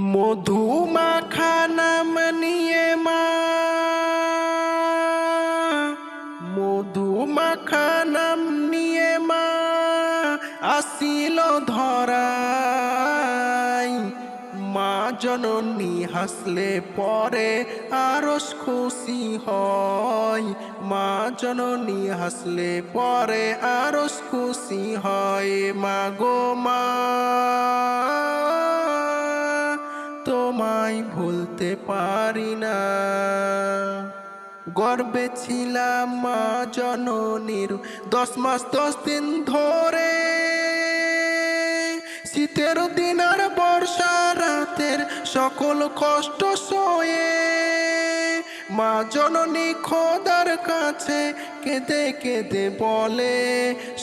মধু মাখা নিয়ে মা। মধু মাখা নিয়ে মা আসিল ধরাই। মা জননী হাসলে পরে আরস খুশি হয়। মা জননী হাসলে পরে আরস খুশি হয়। মা গো মা। তোমায় ভুলতে পারি না। গর্বে ছিলাম মা জননীর দশ মাস, দশ দিন ধরে। শীতের দিন আর বর্ষা রাতের সকল কষ্ট সয়ে মা জননী খোদার কাছে কেঁদে কেঁদে বলে,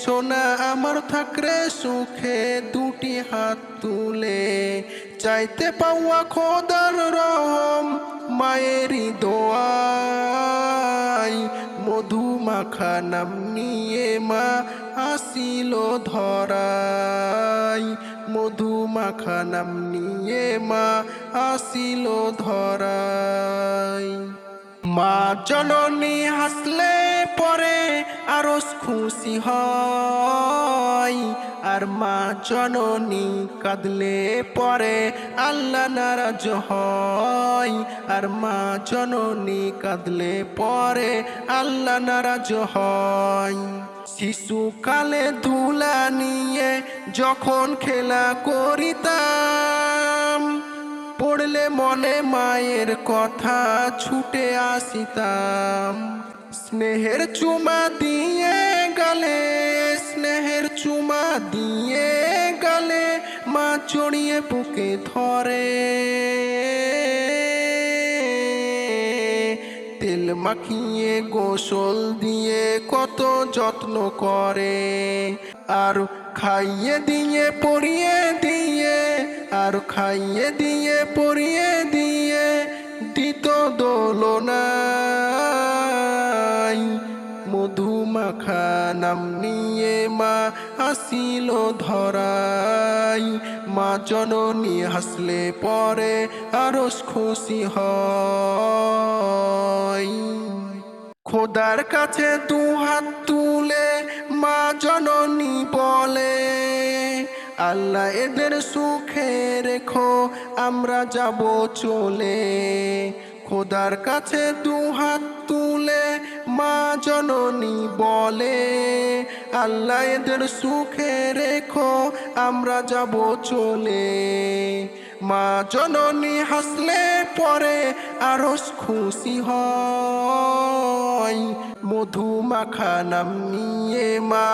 সোনা আমার থাকরে সুখে দুটি হাত তুলে, চাইতে পাওয়া খোদার রহম মায়েরই দোয়াই। মধু মাখা নাম নিয়ে মা আসিল ধরাই। মধু মাখা নাম নিয়ে মা আসিল ধরাই। মা জননী হাসলে পরে আরও খুশি হয়। আর মা জননী কাঁদলে পরে আল্লাহ নারাজ হয়। আর মা জননী কাঁদলে পরে আল্লাহ নারাজ হয়। শিশুকালে ধুলা নিয়ে যখন খেলা করিতাম মনে মায়ের কথা ছুটে আসিতাম। স্নেহের চুমা দিয়ে গালে, স্নেহের চুমা দিয়ে গালে, মা চড়িয়ে বুকে ধরে। তেল মাখিয়ে, গোসল দিয়ে কত যত্ন করে। আর খাইয়ে দিয়ে, পরিয়ে দিয়ে আর খাইয়ে দিয়ে, পরিয়ে দিয়ে দিত দোলনাই মধু মাখা নাম নিয়ে মা আসিল ধরাই মা জননী হাসলে পরে আরও খুশি হয়। খোদার কাছে দু হাত তুলে মা জননী বলে আল্লাহ এদের সুখে রেখো, আমরা যাব চলে। খোদার কাছে দু হাত তুলে, মা জননী বলে, আল্লাহ এদের সুখে রেখো, আমরা যাব চলে। মা জননী হাসলে পরে আরও খুশি হয়। মধু মাখা নাম নিয়ে মা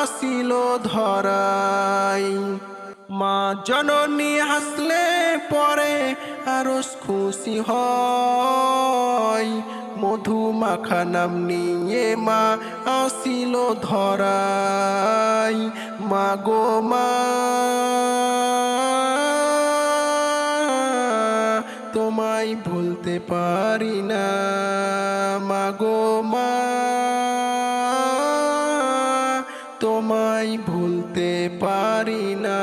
আসিল ধরাই মা জননী হাসলে পরে আরও খুশি হয়। মধু মাখা নাম নিয়ে মা আসিল ধরাই মা গো মা তোমায় ভুলতে পারি না। মাগো মা। তোমায় ভুলতে পারি না।